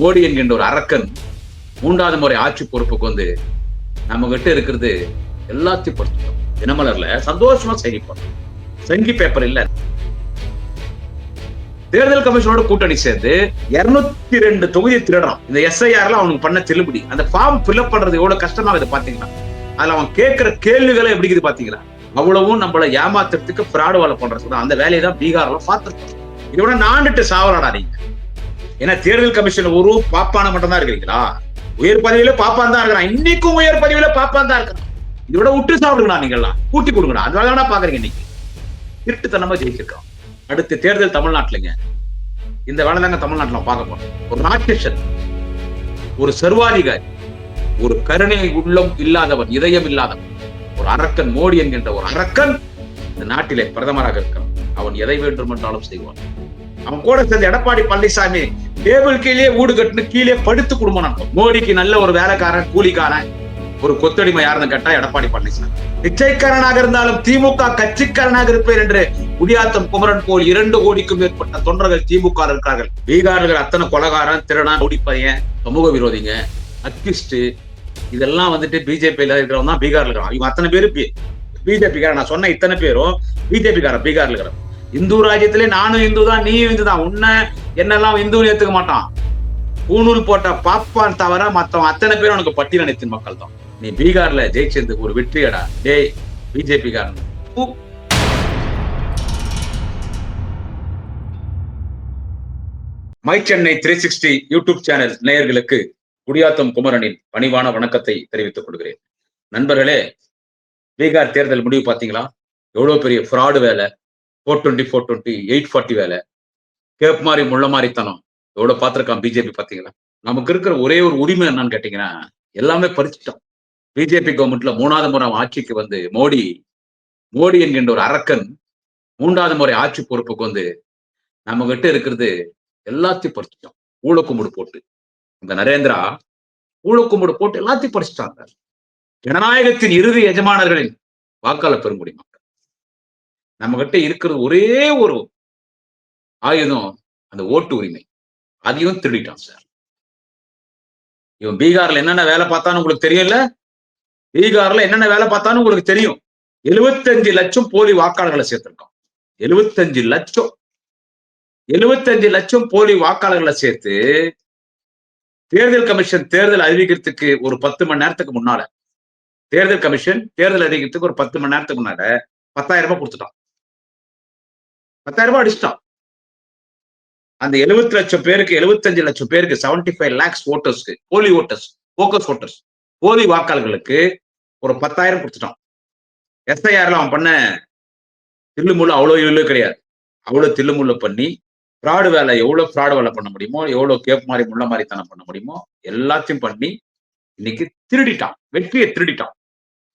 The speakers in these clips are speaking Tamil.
மோடி என்கின்ற ஒரு அரக்கன் மூன்றாவது முறை ஆட்சி பொறுப்புக்கு வந்து நம்ம கிட்ட இருக்கிறது எல்லாத்தையும் படிச்சிட்டோம் தினமலர்ல சந்தோஷமா செய்தி போட்டோம் சங்கி பேப்பர் இல்ல. தேர்தல் கமிஷனோட கூட்டணி சேர்ந்து இருநூத்தி ரெண்டு தொகுதியை திருடுறான். இந்த எஸ்ஐஆர்ல அவனுக்கு பண்ண செல்லுபடி. அந்த ஃபார்ம் ஃபில்அப் பண்றது எவ்வளவு கஷ்டமா இதை பாத்தீங்களா? அதுல அவன் கேட்கிற கேள்விகளை எப்படி இருக்குது பாத்தீங்களா? அவ்வளவும் நம்மள ஏமாத்துறதுக்கு ஃப்ராடு வேலை பண்றது அந்த வேலையை தான் பீகார்ல பார்த்துருக்கோம். இதோட நாண்டுட்டு சாவலாடா நீங்க ஏன்னா தேர்தல் கமிஷன் ஒரு பாப்பான மட்டும் தான் இருக்கிறீங்களா? உயர் பதவியில பாப்பான் தான் இருக்கிறான். இன்னைக்கும் உயர் பதவியில பாப்பான் தான் இருக்கிறான். இதோட விட்டு சாப்பிடுங்கண்ணா நீங்கெல்லாம் கூட்டி கொடுங்கடா. அதனால வேலை பாக்குறீங்க இன்னைக்கு. திருட்டுத்தனமா ஜெயிச்சிருக்கோம் அடுத்து தேர்தல் தமிழ்நாட்டுலங்க. இந்த வேலை தாங்க தமிழ்நாட்டுல பார்க்க போறோம். ஒரு ராட்சசன் ஒரு சர்வாதிகாரி ஒரு கருணை உள்ளம் இல்லாதவன் இதயம் இல்லாதவன் ஒரு அரக்கன் மோடி என்கின்ற ஒரு அரக்கன் இந்த நாட்டிலே பிரதமராக இருக்கிறான். அவன் எதை வேண்டும் என்றாலும் செய்வான். அவன் கூட சேர்ந்த எடப்பாடி பழனிசாமி டேபிள் கீழே வீடு கட்டுன்னு கீழே படுத்து குடும்பம் நடக்கும். மோடிக்கு நல்ல ஒரு வேலைக்காரன் கூலிக்காரன் ஒரு கொத்தடிமை யாருன்னு கேட்டா எடப்பாடி பழனிசாமி. பிச்சைக்காரனாக இருந்தாலும் திமுக கட்சிக்காரனாக இருப்பேன் என்று குடியாத்தம் குமரன் போல் இரண்டு கோடிக்கும் மேற்பட்ட தொண்டர்கள் திமுக இருக்கிறார்கள். பீகார்கள் அத்தனை கொலகாரன் திருடா ஓடிப்பையன் சமூக விரோதிங்க அக்யூஸ்ட் இதெல்லாம் வந்துட்டு பிஜேபியில இருக்கிறவங்க தான் பீகார்ல இருக்கிறான். இவங்க அத்தனை பேரு பிஜேபிக்காரன். நான் சொன்ன இத்தனை பேரும் பிஜேபி காரன் பீகார்ல இருக்கிறான் இந்து ராஜ்யத்திலே நானும் இந்து தான் நீயும் இந்து தான். உன்னை என்னெல்லாம் இந்துன்னு ஏத்துக்க மாட்டான். பூணூல் போட்ட பாப்பான் தவிர மத்தவன் அத்தனை பேரும் உனக்கு பட்டியலனைத்தின் மக்கள் தான். நீ பீகார்ல ஜெயிச்சது ஒரு வெற்றியடா. டேய் பிஜேபி காரன். My Chennai three sixty YouTube channel நேயர்களுக்கு குடியாத்தம் குமரனின் பணிவான வணக்கத்தை தெரிவித்துக் கொள்கிறேன். நண்பர்களே பீகார் தேர்தல் முடிவு பார்த்தீங்களா? எவ்வளவு பெரிய ஃப்ராடு வேலை. Four twenty four twenty eight forty வேலை. கேப் மாதிரி முள்ள மாதிரித்தனம் எவ்வளவு பார்த்திருக்கான் பிஜேபி பாத்தீங்களா நமக்கு இருக்கிற ஒரே ஒரு உரிமை என்னன்னு கேட்டீங்கன்னா எல்லாமே பறிச்சுட்டோம் பிஜேபி கவர்மெண்ட்ல மூணாவது முறை ஆட்சிக்கு வந்து மோடி மோடி என்கின்ற ஒரு அரக்கன் மூன்றாவது முறை ஆட்சி பொறுப்புக்கு வந்து நம்ம கிட்ட இருக்கிறது எல்லாத்தையும் பறிச்சிட்டோம் ஊழக்குமுடு போட்டு. இந்த நரேந்திரா ஊழக்குமுடு போட்டு எல்லாத்தையும் பறிச்சிட்டாங்க ஜனநாயகத்தின் இறுதி எஜமானர்களின் வாக்காளர் பெற முடியுமா? நம்ம கிட்ட இருக்கிறது ஒரே ஒரு ஆயுதம் அந்த ஓட்டு உரிமை. அதையும் திருடிட்டான் சார். இவன் பீகார்ல என்னென்ன வேலை பார்த்தான்னு உங்களுக்கு தெரியல? பீகார்ல என்னென்ன வேலை பார்த்தான்னு உங்களுக்கு தெரியும். எழுபத்தஞ்சு லட்சம் போலி வாக்காளர்களை சேர்த்திருக்கான். எழுபத்தஞ்சு லட்சம். எழுபத்தஞ்சு லட்சம் போலி வாக்காளர்களை சேர்த்து தேர்தல் கமிஷன் தேர்தல் அறிவிக்கிறதுக்கு ஒரு பத்து மணி நேரத்துக்கு முன்னால தேர்தல் கமிஷன் தேர்தல் அறிவிக்கிறதுக்கு ஒரு பத்து மணி நேரத்துக்கு முன்னால பத்தாயிரம் ரூபாய் கொடுத்துட்டான். பத்தாயிரம் ரூபாய் அடிச்சிட்டான் அந்த எழுபத்தி லட்சம் பேருக்கு எழுபத்தஞ்சு லட்சம் பேருக்கு செவன்டி ஃபைவ் லேக்ஸ் ஓட்டர்ஸ்க்கு போலி ஓட்டர்ஸ் போக்கஸ் ஓட்டர்ஸ் போலி வாக்காளர்களுக்கு ஒரு பத்தாயிரம் கொடுத்துட்டான். எஸ்ஐஆர்ல அவன் பண்ண தில்லுமுள்ள அவ்வளோ இவ்வளோ கிடையாது. அவ்வளோ தில்லுமுள்ள பண்ணி ஃப்ராடு வேலை எவ்வளோ ஃப்ராடு வேலை பண்ண முடியுமோ எவ்வளோ கேப் மாதிரி முள்ள மாதிரி தானே பண்ண முடியுமோ எல்லாத்தையும் பண்ணி இன்னைக்கு திருடிட்டான். வெற்றியை திருடிட்டான்.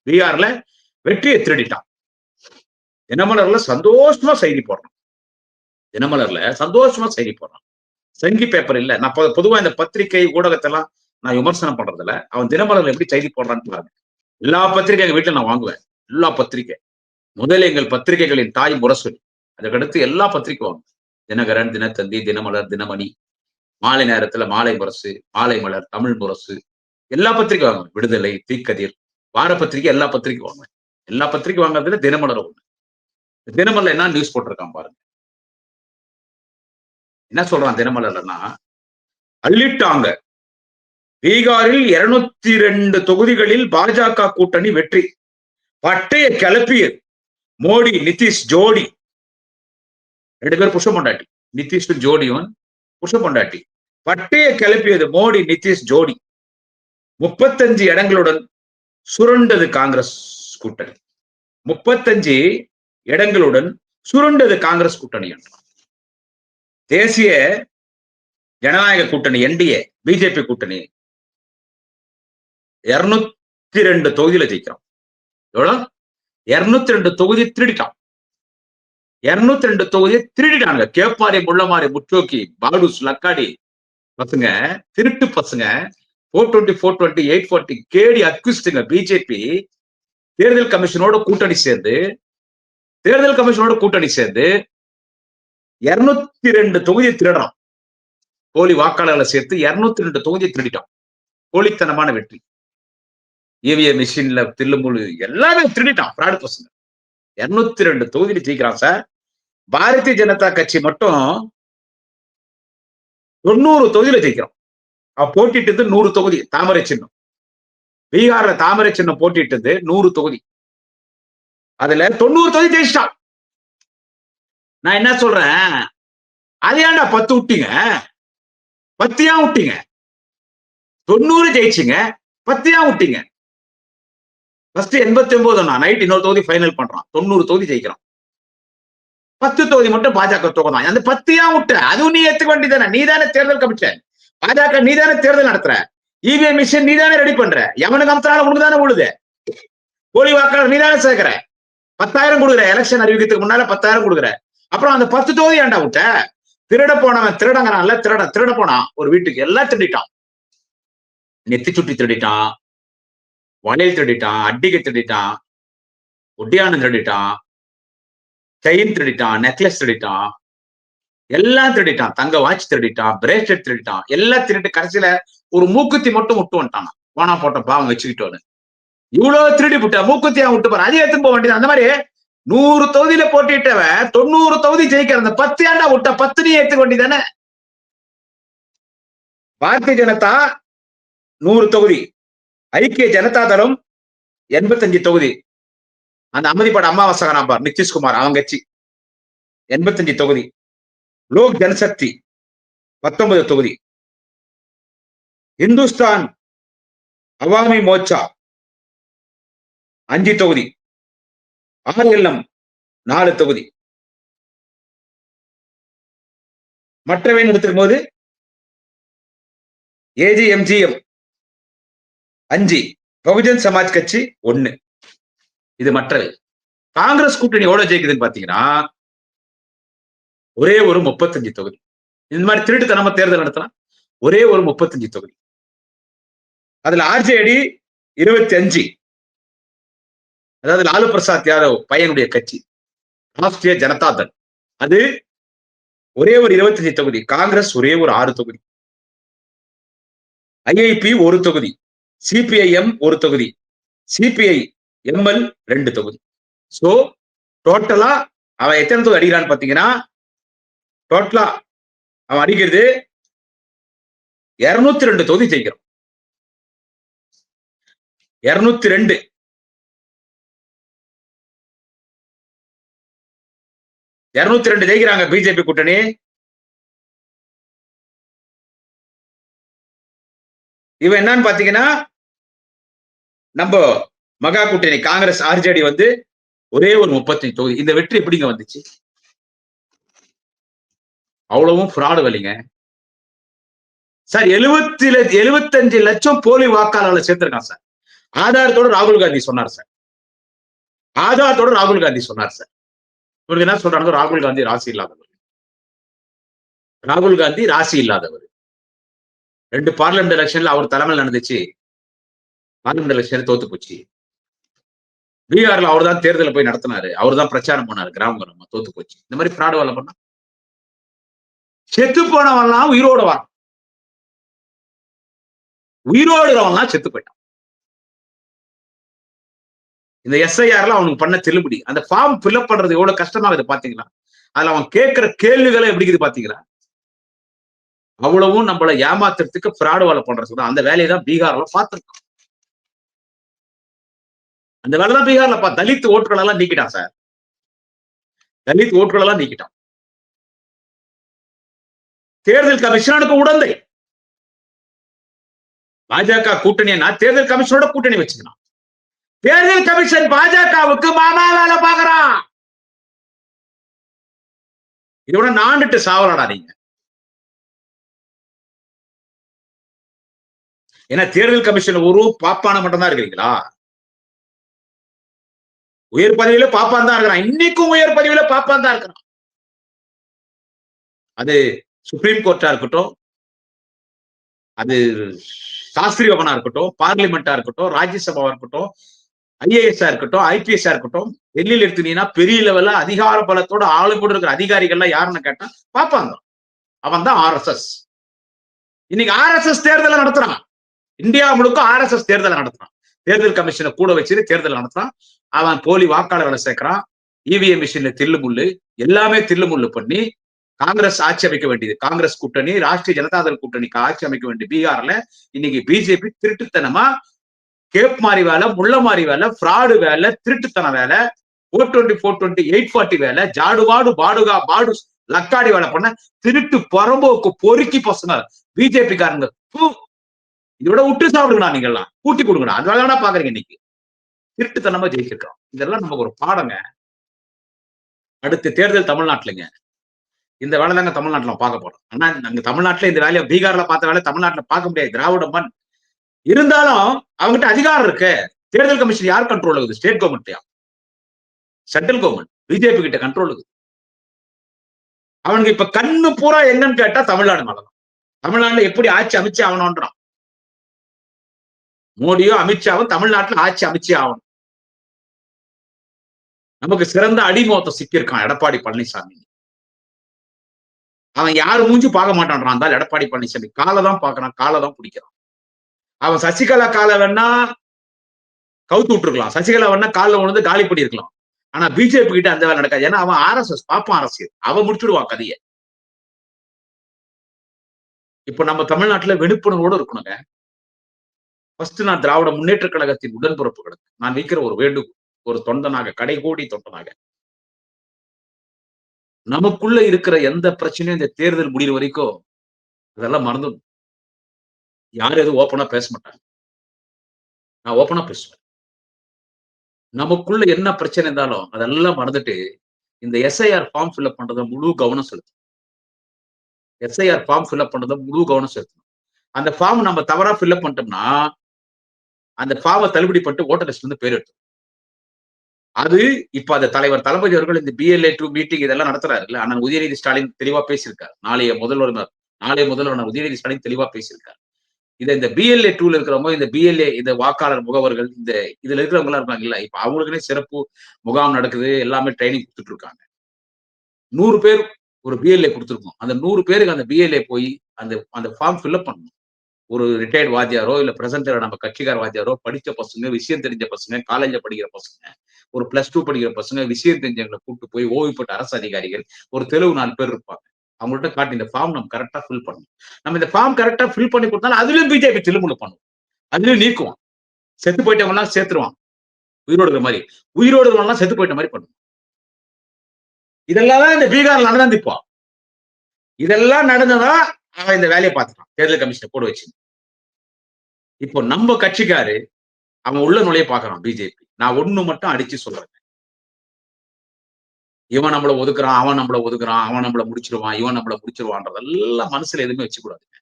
பீகார்ல வெற்றியை திருடிட்டான். தினமலர்ல சந்தோஷமா செய்தி போடுறான். தினமலர்ல சந்தோஷமா செய்தி போடுறான். சங்கி பேப்பர் இல்ல. நான் பொதுவா இந்த பத்திரிகை ஊடகத்தெல்லாம் நான் விமர்சனம் பண்றதுல அவன் தினமலர்ல எப்படி செய்தி போடுறான்னு பாருங்க. எல்லா பத்திரிகை எங்க வீட்டுல நான் வாங்குவேன். எல்லா பத்திரிகை. முதல் எங்கள் பத்திரிகைகளின் தாய் முரசொலி. அதுக்கடுத்து எல்லா பத்திரிகை வாங்குவேன். தினகரன் தினத்தந்தி தினமலர் தினமணி மாலை நேரத்துல மாலை முரசு மாலை மலர் தமிழ் முரசு. எல்லா பத்திரிகை வாங்குவேன். விடுதலை தீக்கதிர் வார பத்திரிகை எல்லா பத்திரிகை வாங்குவேன். எல்லா பத்திரிகை வாங்குறதுல தினமலர் ஒண்ணு. தினமலர்ல என்ன நியூஸ் போட்டிருக்கான் பாருங்க. என்ன சொல்றான் தினமலர்னா? அள்ளிட்டாங்க. பீகாரில் இருநூத்தி ரெண்டு தொகுதிகளில் பாஜக கூட்டணி வெற்றி. பட்டைய கிளப்பியது. மோடி நிதிஷ் ஜோடி. ரெண்டு பேர் புஷ பொண்டாட்டி. நிதிஷ் ஜோடியும் புஷ பொண்டாட்டி. பட்டைய கிளப்பியது மோடி நிதிஷ் ஜோடி. முப்பத்தஞ்சு இடங்களுடன் சுரண்டது காங்கிரஸ் கூட்டணி. முப்பத்தஞ்சு இடங்களுடன் சுரண்டது காங்கிரஸ் கூட்டணி என்றார் தேசிய ஜனநாயக கூட்டணி என்டிஏ பிஜேபி கூட்டணி. இருநூத்தி ரெண்டு தொகுதியில ஜெயிக்கிறோம். எவ்வளோ? இருநூத்தி ரெண்டு தொகுதி திருடிட்டான். இருநூத்தி ரெண்டு தொகுதியை திருடிட்டாங்க கேப்பாரி முள்ளமாரி முற்றோக்கி பாடுஸ் லக்காடி பசங்க திருட்டு பசங்க four twenty four twenty eight forty கேடி அக்யூஸ்டுங்க பிஜேபி தேர்தல் கமிஷனோட கூட்டணி சேர்ந்து தேர்தல் கமிஷனோட கூட்டணி சேர்ந்து இருநூத்தி ரெண்டு தொகுதியை திருடுறான். போலி வாக்காளர்களை சேர்த்து இருநூத்தி ரெண்டு தொகுதியை திருடிட்டோம் போலித்தனமான வெற்றி. இவிஎம் மிஷின்ல தில்லுமுழு எல்லாமே திருடிட்டான். பிராடு பசங்க இருநூத்தி ரெண்டு தொகுதியில ஜெயிக்கிறான் சார் பாரதிய ஜனதா கட்சி மட்டும் தொண்ணூறு தொகுதியில ஜெயிக்கிறோம் அவன் போட்டிட்டு நூறு தொகுதி தாமரை சின்னம். பீகார்ல தாமரை சின்னம் போட்டிட்டு நூறு தொகுதி. அதுல தொண்ணூறு தொகுதி ஜெயிச்சிட்டான். நான் என்ன சொல்றேன்? அது ஏன்டா பத்து விட்டீங்க? பத்து ஏன் விட்டீங்க? தொண்ணூறு ஜெயிச்சிங்க பத்து ஏன் விட்டீங்க? ஃபர்ஸ்ட் எண்பத்தி ஒன்பது நான் நைட் இன்னொரு தொகுதி ஃபைனல் பண்றான். தொண்ணூறு தொகுதி ஜெயிக்கிறான். பத்து தொகுதி மட்டும் பாஜக தொகுதான் அந்த பத்து ஏன் விட்ட அதுவும் நீ ஏத்துக்க வேண்டியதானே நீ தானே தேர்தல் கமிஷன் பாஜக நீ தானே தேர்தல் நடத்துற. இவிஎம் மிஷின் நீ தானே ரெடி பண்ற. எவனுக்கு அமுத்தினாலும் உனக்கு தானே உழுது. போலி வாக்காளர் நீ தானே சேர்க்கிற பத்தாயிரம் கொடுக்குற. எலெக்ஷன் அறிவிக்கிறதுக்கு முன்னால பத்தாயிரம் கொடுக்குற. அப்புறம் அந்த பத்து தொகுதி ஏன்டா விட்ட திருட போனவன் திருடங்கிறான்ல திருட திருட போனான். ஒரு வீட்டுக்கு எல்லாம் திருடிட்டான். நெத்தி சுட்டி திருடிட்டான். வளையல் திருடிட்டான். அட்டிகை திருடிட்டான். ஒட்டியானம் திருடிட்டான். செயின் திருடிட்டான். நெக்லஸ் திருடிட்டான். எல்லாம் திருடிட்டான். தங்க வாட்ச் திருடிட்டான். பிரேஸ்லெட் திருடிட்டான். எல்லாம் திருட்டு கடைசியில ஒரு மூக்குத்தி மட்டும் விட்டு வந்துட்டான். போனா போட்ட பாவம் வச்சுக்கிட்டோன்னு. இவ்வளவு திருடி விட்ட மூக்குத்தியா விட்டு போற அதே எடுத்துன்னு போக வேண்டியது. அந்த மாதிரி நூறு தொகுதியில போட்டிட்டவன் தொண்ணூறு தொகுதி ஜெயிக்கிற அந்த பத்து ஏண்டா விட்ட? பத்து நீ ஏத்துக்க வேண்டியதானே பாரதிய ஜனதா நூறு தொகுதி. ஐக்கிய ஜனதா தளம் எண்பத்தஞ்சு தொகுதி. அந்த அமைதிப்பட அம்மாவாசகராம் பார் நிதிஷ்குமார் அவங்க கட்சி. எண்பத்தஞ்சு தொகுதி. லோக் ஜனசக்தி பத்தொன்பது தொகுதி. இந்துஸ்தான் அவாமி மோர்ச்சா அஞ்சு தொகுதி. ஆர்எல்எம் நாலு தொகுதி. மற்றவை எடுத்துக்கும் போது? ஏஜிஎம்ஜிஎம் அஞ்சு. பகுஜன் சமாஜ் கட்சி ஒண்ணு இது மற்றவை. காங்கிரஸ் கூட்டணி எவ்வளவு ஜெயிக்குதுன்னு பாத்தீங்கன்னா ஒரே ஒரு முப்பத்தஞ்சு தொகுதி. இந்த மாதிரி திருட்டுத்தனமா தேர்தல் நடத்தலாம். ஒரே ஒரு முப்பத்தஞ்சு தொகுதி. அதுல ஆர்ஜேடி இருபத்தி அஞ்சு. அதாவது லாலு பிரசாத் யாதவ் பையனுடைய கட்சி. ராஷ்டிரிய ஜனதா தள். அது ஒரே ஒரு இருபத்தஞ்சு தொகுதி. காங்கிரஸ் ஒரே ஒரு ஆறு தொகுதி. ஐஐபி ஒரு தொகுதி. சிபிஐஎம் ஒரு தொகுதி. சிபிஐ எம்எல் ரெண்டு தொகுதி. சோ டோட்டலா அவன் எத்தனை தொகுதி அடிக்கிறான்னு பாத்தீங்கன்னா டோட்டலா அவன் அடிக்கிறது இருநூத்தி ரெண்டு தொகுதி ஜெயிக்கிறான் இருநூத்தி ரெண்டு. இருநூத்தி ரெண்டு ஜெயிக்கிறாங்க பிஜேபி கூட்டணி. இவன் என்னன்னு பாத்தீங்கன்னா நம்ம மகா கூட்டணி காங்கிரஸ் ஆர்ஜேடி வந்து ஒரே ஒரு முப்பத்தஞ்சு தொகுதி. இந்த வெற்றி எப்படிங்க வந்துச்சு? அவ்வளவும் ஃப்ராடு வலிங்க சார் எழுபத்தி எழுபத்தஞ்சு லட்சம் போலி வாக்காளர்களை சேர்த்திருக்கான் சார். ஆதாரத்தோட ராகுல் காந்தி சொன்னார் சார். ஆதாரத்தோட ராகுல் காந்தி சொன்னார் சார். இவருக்கு என்ன சொல்றாங்க ராகுல் காந்தி ராசி இல்லாதவர். ராகுல் காந்தி ராசி இல்லாதவர். ரெண்டு பார்லிமெண்ட் எலெக்ஷன்ல அவர் தலைமையில் நடந்துச்சு. பார்லிமெண்ட் எலெக்ஷன் தோத்து போச்சு. பீகார்ல அவர் தான் தேர்தலை போய் நடத்தினாரு. அவர் தான் பிரச்சாரம் பண்ணாரு. கிராம கிராமமா தோத்து போச்சு. இந்த மாதிரி ஃப்ராடு வேலை பண்ணா? செத்து போனவன்லாம் உயிரோட வரான் உயிரோடுறவன்லாம் செத்து போயிட்டான். இந்த எஸ்ஐஆர்ல அவனுக்கு பண்ண செல்லுபடி. அந்த ஃபார்ம் ஃபில்அப் பண்றது எவ்வளவு கஷ்டமா இருக்குது பாத்தீங்களா? அதுல அவன் கேட்கிற கேள்விகளை எப்படி இருக்குது பாத்தீங்களா? அவ்வளவும் நம்மள ஏமாத்துறதுக்கு ஃப்ராடு வேலை பண்றது அந்த வேலையை தான் பீகார்ல பார்த்துருக்கோம். அந்த வேலை தான் பீகார்ல பா தலித் ஓட்டுகள் எல்லாம் நீக்கிட்டான் சார். தலித் ஓட்டுகள் எல்லாம் நீக்கிட்டான். தேர்தல் கமிஷனுக்கு உடந்தை. பாஜக கூட்டணினா தேர்தல் கமிஷனோட கூட்டணி வச்சுக்கலாம் தேர்தல் கமிஷன் பாஜகவுக்கு மாமா வேலை பாக்குறான் இதோட நாண்டுட்டு சாவலடா நீங்க. ஏன்னா தேர்தல் கமிஷன் ஒரு பாப்பான மட்டும் தான் இருக்கிறீங்களா? உயர் பதவியில பாப்பான் தான் இருக்கிறான். இன்னைக்கும் உயர் பதவியில பாப்பான் தான் இருக்கிறான். அது சுப்ரீம் கோர்ட்டா இருக்கட்டும் அது சாஸ்திரி பவனா இருக்கட்டும் பார்லிமெண்டா இருக்கட்டும் ராஜ்யசபாவா இருக்கட்டும் ஐஏஎஸ்ஆ இருக்கட்டும் ஐபிஎஸ்ஆ இருக்கட்டும் டெல்லியில் எடுத்துனீங்கன்னா பெரிய லெவல்ல அதிகார பலத்தோட ஆளு கூட இருக்கிற அதிகாரிகள்லாம் யாருன்னு கேட்டா பாப்பாங்க. அவன் தான் ஆர்எஸ்எஸ் இன்னைக்கு ஆர்எஸ்எஸ் தேர்தலை நடத்துறான். இந்தியா முழுக்க ஆர்எஸ்எஸ் தேர்தலை நடத்துறான். தேர்தல் கமிஷனை கூட வச்சுட்டு தேர்தல் நடத்துறான். அவன் போலி வாக்காளர்களை சேர்க்கிறான். இவிஎம் மிஷின்ல தில்லு முள்ளு எல்லாமே தில்லு முள்ளு பண்ணி காங்கிரஸ் ஆட்சி அமைக்க வேண்டியது. காங்கிரஸ் கூட்டணி ராஷ்டிரிய ஜனதாதள் கூட்டணிக்கு ஆட்சி அமைக்க வேண்டிய பீகார்ல இன்னைக்கு பிஜேபி திருட்டுத்தனமா கேப் மாறி வேலை முள்ள மாறி வேலை ஃப்ராடு வேலை திருட்டுத்தன வேலை four twenty four twenty eight forty வேலை ஜாடுவாடு பாடுகா பாடு லக்காடி வேலை பண்ண திருட்டு பரம்போக்கு பொறுக்கி பசங்க பிஜேபி காரங்க இதோட விட்டு சாப்பிடுங்கண்ணா நீங்க எல்லாம் கூட்டி கொடுங்கடா அது வேலை பாக்குறீங்க இன்னைக்கு. திருட்டுத்தனமா ஜெயிச்சிருக்கோம். இதெல்லாம் நமக்கு ஒரு பாடங்க. அடுத்த தேர்தல் தமிழ்நாட்டுலங்க. இந்த வேலை தாங்க தமிழ்நாட்டுல பார்க்க போறோம். ஆனா நாங்க தமிழ்நாட்டுல இந்த வேலையை பீகார்ல பார்த்த வேலை தமிழ்நாட்டுல பார்க்க முடியாது. திராவிட மண் இருந்தாலும் அவங்ககிட்ட அதிகாரம் இருக்கு. தேர்தல் கமிஷன் யார் கண்ட்ரோல் இருக்குது ஸ்டேட் கவர்மெண்ட்யா சென்ட்ரல் கவர்மெண்ட் பிஜேபி கிட்ட கண்ட்ரோல் இருக்குது அவனுக்கு இப்ப கண்ணு பூரா எங்கன்னு கேட்டா தமிழ்நாடு மேலதான் தமிழ்நாட்டுல எப்படி ஆட்சி அமைச்சு ஆகணும்ன்றான். மோடியோ அமித்ஷாவும் தமிழ்நாட்டுல ஆட்சி அமைச்சு ஆகணும். நமக்கு சிறந்த அடிமோத்த சிக்கியிருக்கான் எடப்பாடி பழனிசாமி. அவன் யாரு மூஞ்சி பார்க்க மாட்டான்றான் இருந்தால் எடப்பாடி பழனிசாமி. காலை தான் பாக்குறான் காலை தான் பிடிக்கிறான். அவன் சசிகலா காலை வேணா கவுத்து விட்டுருக்கலாம். சசிகலா வேணா காலில் உணர்ந்து காலி பண்ணிருக்கலாம். ஆனா பிஜேபி கிட்ட அந்த வேலை நடக்காது. ஏன்னா அவன் ஆர்எஸ்எஸ் பாப்பான் அரசியல் அவன் முடிச்சுடுவான் கதையை. இப்ப நம்ம தமிழ்நாட்டுல வெணுப்புணர்வோடு இருக்கணுங்க. ஃபர்ஸ்ட் நான் திராவிட முன்னேற்ற கழகத்தின் உடன்பிறப்புகளுக்கு நான் வைக்கிற ஒரு வேண்டுகோள் ஒரு தொண்டனாக கடைகோடி தொண்டனாக. நமக்குள்ள இருக்கிற எந்த பிரச்சனையும் இந்த தேர்தல் முடிகிற வரைக்கும் அதெல்லாம் மறந்துடும் யாரும் எதுவும் ஓப்பனா பேச மாட்டாங்க நான் ஓப்பனா பேசுவேன். நமக்குள்ள என்ன பிரச்சனை இருந்தாலும் அதெல்லாம் மறந்துட்டு இந்த எஸ்ஐஆர் ஃபார்ம் ஃபில்அப் பண்றத முழு கவனம் செலுத்தணும். எஸ்ஐஆர் ஃபார்ம் ஃபில்அப் பண்றத முழு கவனம் செலுத்தணும். அந்த ஃபார்ம் நம்ம தவறா ஃபில்அப் பண்ணிட்டோம்னா அந்த ஃபார்மை தள்ளுபடி பண்ணிட்டு ஓட்டர் லிஸ்ட்ல இருந்து பேர் எடுத்தோம் அது இப்ப அந்த தலைவர் தளபதி அவர்கள் இந்த பிஎல்ஏ டூ மீட்டிங் இதெல்லாம் நடத்துறாரு இல்ல ஆனால் உதயநிதி ஸ்டாலின் தெளிவா பேசியிருக்காரு. நாளைய முதல்வர் நாளைய முதல்வர் உதயநிதி ஸ்டாலின் தெளிவா பேசியிருக்காரு. இதை இந்த பிஎல்ஏ டூல இருக்கிறவங்க இந்த பிஎல்ஏ இந்த வாக்காளர் முகவர்கள் இந்த இதுல இருக்கிறவங்க எல்லாம் இருக்காங்க இல்ல. இப்ப அவங்களுக்குனே சிறப்பு முகாம் நடக்குது எல்லாமே ட்ரைனிங் கொடுத்துட்டு இருக்காங்க. நூறு பேர் ஒரு பிஎல்ஏ கொடுத்துருக்கோம். அந்த நூறு பேருக்கு அந்த பிஎல்ஏ போய் அந்த அந்த ஃபார்ம் ஃபில்அப் பண்ணணும். ஒரு ரிட்டையர்ட் வாத்தியாரோ இல்ல பிரசன்டர் நம்ம கட்சிக்கார வாத்தியாரோ படிச்ச பசங்க விஷயம் தெரிஞ்ச பசங்க காலேஜ்ல படிக்கிற பசங்க ஒரு பிளஸ் டூ படிக்கிற பசங்க விஷயம் தெரிஞ்சவங்களை கூப்பிட்டு போய் ஓய்வு பெற்ற அரசு அதிகாரிகள் ஒரு தெலுங்கு நாலு பேர் இருப்பாங்க. அவங்கள்ட்ட காட்டி இந்த ஃபார்ம் நம்ம கரெக்டா ஃபில் பண்ணணும். நம்ம இந்த ஃபார்ம் கரெக்டா ஃபில் பண்ணி கொடுத்தாலும் அதுலயும் பிஜேபி திருமுழு பண்ணுவோம் அதுலயும் நீக்குவான். செத்து போயிட்டவங்கலாம் சேர்த்துருவான். உயிரோடு மாதிரி. உயிரோடு செத்து போயிட்ட மாதிரி பண்ணுவான் இதெல்லாம் தான் இந்த பீகார்ல நடந்து இதெல்லாம் நடந்ததா அவன் இந்த வேலையை பார்த்துட்டான். தேர்தல் கமிஷனை போட வச்சு. இப்போ நம்ம கட்சிக்காரு அவன் உள்ள நுழைய பாக்குறான் பிஜேபி நான் ஒண்ணு மட்டும் அடிச்சு சொல்றேன். இவன் நம்மள ஒதுக்குறான் அவன் நம்மள ஒதுக்குறான் அவன் நம்மள முடிச்சிருவான் இவன் நம்மள முடிச்சிருவான்றதெல்லாம் மனசுல எதுவுமே வச்சுக்கூடாதுங்க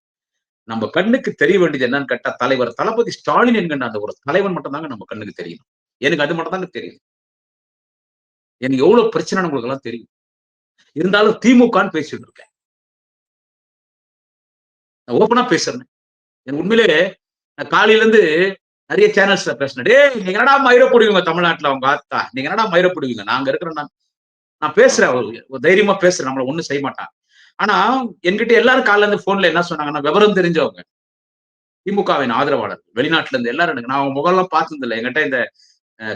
நம்ம கண்ணுக்கு தெரிய வேண்டியது என்னன்னு கேட்டா தலைவர் தளபதி ஸ்டாலின் என்கின்ற அந்த ஒரு தலைவன் மட்டும் தாங்க நம்ம கண்ணுக்கு தெரியும். எனக்கு அது மட்டும் தாங்க தெரியும். எனக்கு எவ்வளவு பிரச்சனை உங்களுக்கு எல்லாம் தெரியும். இருந்தாலும் திமுகன்னு பேசிட்டு இருக்கேன். நான் ஓப்பனா பேசுறேன். எனக்கு உண்மையிலே நான் காலையில இருந்து நிறைய சேனல்ஸ்ல பேசினேன். டே நீங்க என்னடா மயிர போடுவீங்க தமிழ்நாட்டுல? அவங்க ஆத்தா நீங்க என்னடா மயிர போடுவீங்க நாங்க இருக்கிற நான். நான் பேசுறேன் தைரியமா பேசுறேன் நம்மள ஒண்ணும் செய்ய மாட்டான். ஆனா என்கிட்ட எல்லாரும் காலைல இருந்து போன்ல என்ன சொன்னாங்கன்னா விவரம் தெரிஞ்சவங்க. திமுகவின் ஆதரவாளர் வெளிநாட்டுல இருந்து எல்லாரும் எனக்கு நான் அவங்க முகம்லாம் பார்த்தது இல்லை என்கிட்ட இந்த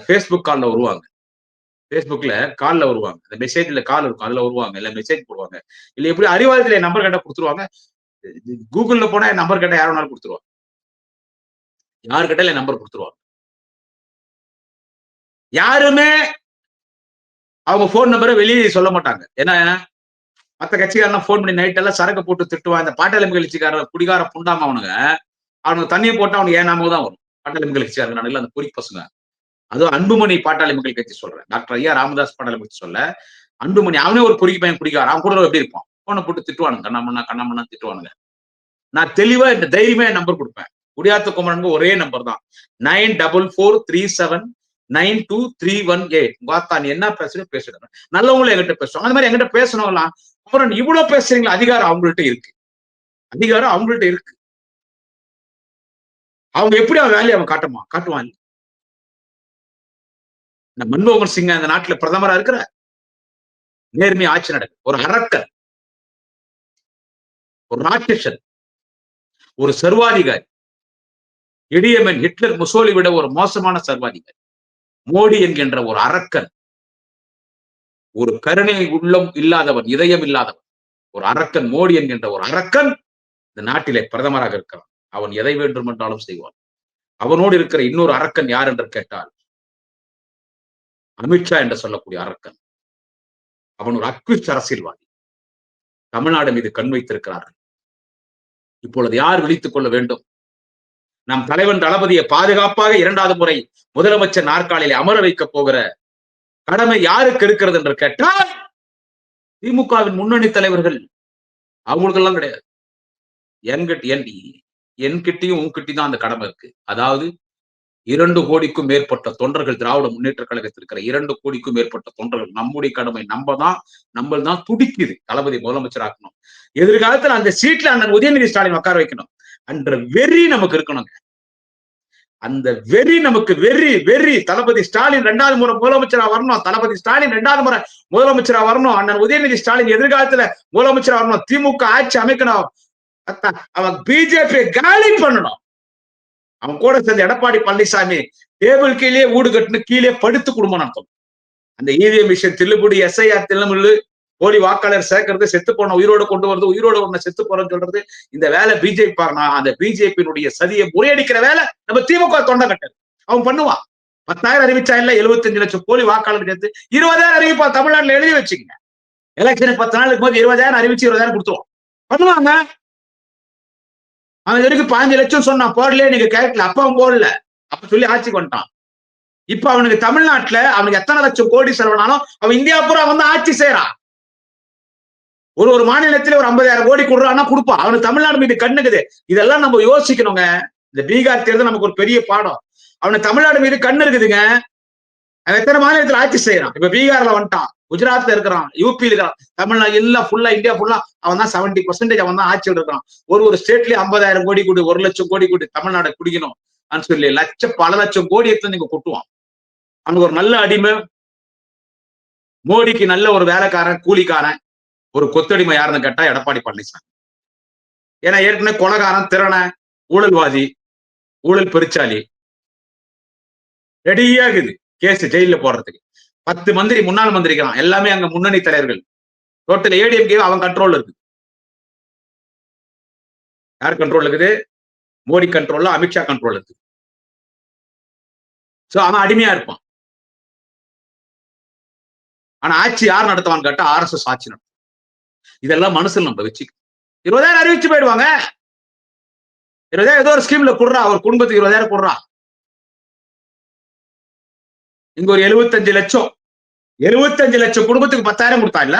ஃபேஸ்புக் காலில் வருவாங்க. ஃபேஸ்புக்ல கால்ல வருவாங்க. இந்த மெசேஜ்ல கால் இருக்கும். அதுல வருவாங்க. இல்ல மெசேஜ் போடுவாங்க. இல்ல எப்படி அறிவாளத்துல நம்பர் கேட்டா கொடுத்துருவாங்க. கூகுள்ல போனா என் நம்பர் கேட்டா யார் வேணாலும் கொடுத்துருவாங்க. யாரு கேட்டாலும் என் நம்பர் கொடுத்துருவாங்க. யாருமே அவங்க ஃபோன் நம்பரை வெளியே சொல்ல மாட்டாங்க. ஏன்னா மற்ற கட்சிக்காரெல்லாம் ஃபோன் பண்ணி நைட் எல்லாம் சரக்கு போட்டு திட்டுவான் இந்த பாட்டாளி கட்சிக்கார குடிகார புண்டாம அவனுங்க. அவனுக்கு தண்ணியை போட்டா அவனுக்கு ஏன் தான் வரும்? பாட்டாளி கட்சிக்காரங்க நல்ல அந்த பொறி பசங்க. அதுவும் அன்புமணி பாட்டாளி மக்கள் கட்சி சொல்றேன். டாக்டர் ஐயா ராமதாஸ் பாட்டாளி கட்சி சொல்ல அன்புமணி அவனே ஒரு பொறிக்கு பையன் குடிக்கார அவன் கூட எப்படி இருப்பான்? போனை போட்டு திட்டுவானுங்க. கண்ணாமண்ணா கண்ணாமண்ணா திட்டுவானுங்க. நான் தெளிவா இந்த தைரியமே நம்பர் கொடுப்பேன். குடியாத்த குமரனுக்கு ஒரே நம்பர் தான். Nine double four three seven nine two three one eight. வாத்தா நீ என்ன பேசுறேன் பேசுறேன் நல்லவங்களும் எங்கிட்ட பேசுவாங்க அந்த மாதிரி எங்கிட்ட பேசணும்லாம் அப்புறம் இவ்வளவு பேசுறீங்களா அதிகாரம் அவங்கள்ட்ட இருக்கு. அதிகாரம் அவங்கள்ட்ட இருக்கு. அவங்க எப்படி அவன் வேலையை அவன் காட்டுமா காட்டுவான்? இந்த மன்மோகன் சிங் அந்த நாட்டுல பிரதமரா இருக்கிற? நேர்மை ஆட்சி நடக்கு ஒரு அரக்கர் ஒரு ராட்சசன். ஒரு சர்வாதிகாரி. இடியமன் ஹிட்லர் முசோலி விட ஒரு மோசமான சர்வாதிகாரி. மோடி என்கின்ற ஒரு அரக்கன் ஒரு கருணை உள்ளம் இல்லாதவன் இதயம் இல்லாதவன் ஒரு அரக்கன் மோடி என்கின்ற ஒரு அரக்கன் இந்த நாட்டிலே பிரதமராக இருக்கிறான். அவன் எதை வேண்டுமென்றாலும் செய்வான். அவனோடு இருக்கிற இன்னொரு அரக்கன் யார் என்று கேட்டால் அமித்ஷா என்று சொல்லக்கூடிய அரக்கன். அவன் ஒரு அக்விச் அரசியல்வாதி. தமிழ்நாடு மீது கண் வைத்திருக்கிறார்கள். இப்பொழுது யார் விழித்துக் கொள்ள வேண்டும்? நம் தலைவன் தளபதியை பாதுகாப்பாக இரண்டாவது முறை முதலமைச்சர் நாற்காலியிலே அமர வைக்க போகிற கடமை யாருக்கு இருக்கிறது என்று கேட்டால் திமுகவின் முன்னணி தலைவர்கள் அவங்களுக்கெல்லாம் கிடையாது. என்கிட்ட என் என்கிட்டயும் உன்கிட்டயும் தான் அந்த கடமை இருக்கு. அதாவது இரண்டு கோடிக்கும் மேற்பட்ட தொண்டர்கள் திராவிட முன்னேற்ற கழகத்தில் இருக்கிற இரண்டு கோடிக்கும் மேற்பட்ட தொண்டர்கள் நம்முடைய கடமை நம்ம தான் நம்ம தான் துடிக்குது தளபதி முதலமைச்சர் ஆக்கணும் எதிர்காலத்துல அந்த சீட்ல அண்ணன் உதயநிதி ஸ்டாலின் உட்கார வைக்கணும். அன்ற வெறி நமக்கு இருக்கணுங்க. அந்த வெறி நமக்கு வெறி வெறி. தளபதி ஸ்டாலின் ரெண்டாவது முறை முதலமைச்சரா வரணும். தளபதி ஸ்டாலின் ரெண்டாவது முறை முதலமைச்சரா வரணும். அண்ணன் உதயநிதி ஸ்டாலின் எதிர்காலத்துல முதலமைச்சரா வரணும். திமுக ஆட்சி அமைக்கணும். அவன் பிஜேபி காலி பண்ணணும். அவன் கூட சேர்ந்த எடப்பாடி பழனிசாமி டேபிள் கீழே ஊடு கட்டுன்னு கீழே படுத்து குடும்பம் நடத்தும் அந்த இவிஎம் விஷயம் தில்லுபுடி எஸ்ஐஆர் தில்லுமுள்ளு போலி வாக்காளர் சேர்க்கறது செத்து போன உயிரோடு கொண்டு வருது உயிரோடு ஒண்ணு செத்து போறன்னு சொல்றது இந்த வேலை பிஜேபி பாருனா அந்த பிஜேபியினுடைய சதியை முறியடிக்கிற வேலை நம்ம திமுக தொண்டை கட்டது. அவன் பண்ணுவான். பத்தாயிரம் அறிவிச்சா இல்ல எழுபத்தஞ்சு லட்சம் போலி வாக்காளர் சேர்த்து இருபதாயிரம் அறிவிப்பா தமிழ்நாட்டுல எழுதி வச்சுக்கங்க. எலெக்ஷன் பத்து நாளுக்கு போது இருபதாயிரம் அறிவிச்சு இருபதாயிரம் கொடுத்துருவோம். பண்ணுவாங்க. அவன் வரைக்கும் பதினஞ்சு லட்சம் சொன்னான் போடலையே நீங்க கேட்கல அப்ப அவன் போடல. அப்ப சொல்லி ஆட்சிக்கு வந்துட்டான். இப்ப அவனுக்கு தமிழ்நாட்டுல அவனுக்கு எத்தனை லட்சம் கோடி செலவுனாலும் அவன் இந்தியா பூரா வந்து ஆட்சி செய்யறான் ஒரு ஒரு மாநிலத்திலே ஒரு ஐம்பதாயிரம் கோடி கொடுறான்னா கொடுப்பான். அவனுக்கு தமிழ்நாடு மீது கண்ணுக்குது இதெல்லாம் நம்ம யோசிக்கணுங்க. இந்த பீகார் தேர்தல் நமக்கு ஒரு பெரிய பாடம். அவனுக்கு தமிழ்நாடு மீது கண்ணு இருக்குதுங்க. அவன் எத்தனை மாநிலத்துல ஆட்சி செய்யறான்? இப்ப பீகார்ல வந்துட்டான். குஜராத்ல இருக்கிறான். யூபி இருக்கிறான். தமிழ்நாடு எல்லாம் ஃபுல்லா இந்தியா ஃபுல்லா அவன் தான் செவன்டி பர்சன்டேஜ் அவன் தான் ஆட்சி இருக்கிறான் ஒரு ஒரு ஸ்டேட்லயும் ஐம்பதாயிரம் கோடி கூடி ஒரு லட்சம் கோடி கூடி தமிழ்நாடு குடிக்கணும். சொல்லி லட்சம் பல லட்சம் கோடி எடுத்து நீங்க கொட்டுவான். அவனுக்கு ஒரு நல்ல அடிமை. மோடிக்கு நல்ல ஒரு வேலைக்காரன் கூலிக்காரன். ஒரு கொத்தடிமை யாருன்னு கேட்டா எடப்பாடி பழனிசாமி. ஏன்னா ஏற்கனவே கொலகாரன் திறன ஊழல்வாதி ஊழல் பெருச்சாலி ரெடியாகுது கேஸ் ஜெயில போடுறதுக்கு. பத்து மந்திரி முன்னாள் மந்திரிக்கலாம் எல்லாமே அங்க முன்னணி தலைவர்கள். டோட்டல் ஏடிஎம்கே அவன் கண்ட்ரோல் இருக்கு யார் கண்ட்ரோல் இருக்குது? மோடி கண்ட்ரோல்ல அமித்ஷா கண்ட்ரோல் இருக்கு சோ அவன் அடிமையா இருப்பான். ஆனா ஆட்சி யார் நடத்துவான்னு கேட்டா ஆர் எஸ் எஸ் ஆட்சி நடத்தும். இதெல்லாம் மனசுல நம்ம வச்சுக்கணும். இருபதாயிரம் அறிவிச்சு போயிடுவாங்க. இருபதாயிரம் ஏதோ ஒரு ஸ்கீம்ல கொடுறா ஒரு குடும்பத்துக்கு இருபதாயிரம் கொடுறா. இங்க ஒரு எழுபத்தஞ்சு லட்சம். எழுபத்தஞ்சு லட்சம் குடும்பத்துக்கு பத்தாயிரம் கொடுத்தா இல்ல?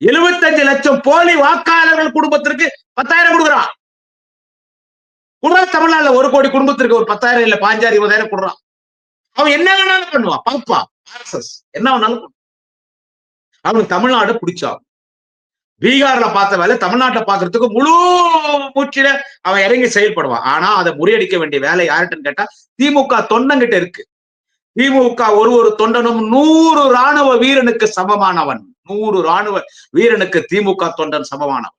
எழுபத்தஞ்சு லட்சம் போலி வாக்காளர்கள் குடும்பத்திற்கு பத்தாயிரம் கொடுக்குறான் குடுறா தமிழ்நாடுல ஒரு கோடி குடும்பத்திற்கு ஒரு பத்தாயிரம் இல்ல பாஞ்சாயிரம் இருபதாயிரம் கொடுறான் அவன் என்ன வேணாலும் பண்ணுவான். பாப்பா ஆர்எஸ்எஸ் என்ன வேணாலும் அவனுக்கு தமிழ்நாடு பிடிச்சான் பீகார்ல பார்த்த வேலை தமிழ்நாட்டை பாக்குறதுக்கு முழு மூச்சில அவன் இறங்கி செயல்படுவான். ஆனா அதை முறியடிக்க வேண்டிய வேலை யார்கிட்டன்னு கேட்டா திமுக தொண்டங்கிட்ட இருக்கு. திமுக ஒரு ஒரு தொண்டனும் நூறு ராணுவ வீரனுக்கு சமமானவன். நூறு ராணுவ வீரனுக்கு திமுக தொண்டன் சமமானவன்.